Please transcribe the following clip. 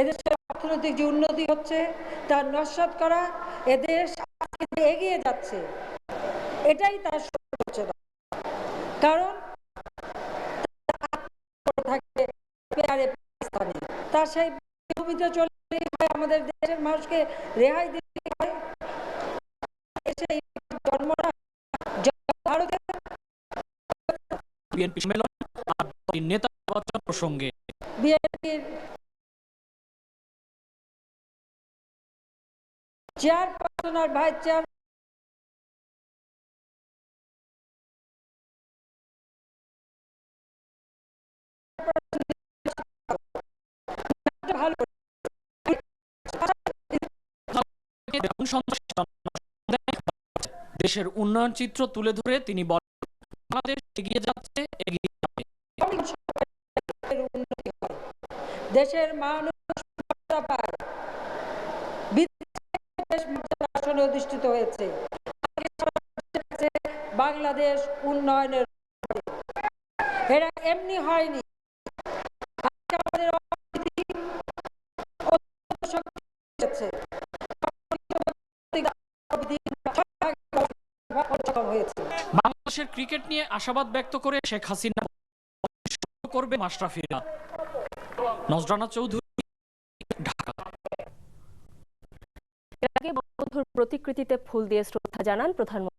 এদেশের অর্থনৈতিক যে উন্নতি হচ্ছে তার নস্বাত করা এদেশ এগিয়ে যাচ্ছে। এটাই তার হচ্ছে না কারণ থাকে পাকিস্তানে তার সেই ভূমিতে চলে হয় আমাদের দেশের মানুষকে রেহাই দিতে হয়। বিএনপি সম্মেলন নেতা প্রসঙ্গে। চেয়ারপারসন আর ভাইস চেয়ার ভালো দেশের উন্নয়ন চিত্র তুলে ধরে তিনি বলেন বাংলাদেশ এগিয়ে যাচ্ছে এগিয়ে যাবে। দেশের মানুষ পায় আসনে অধিষ্ঠিত হয়েছে। বাংলাদেশ উন্নয়নের এরা এমনি হয়নি। বাংলাদেশের ক্রিকেট নিয়ে আশাবাদ ব্যক্ত করে শেখ হাসিনা করবে মাশরাফিরা। নজরানা চৌধুরী প্রতিকৃতিতে ফুল দিয়ে শ্রদ্ধা জানান প্রধানমন্ত্রী।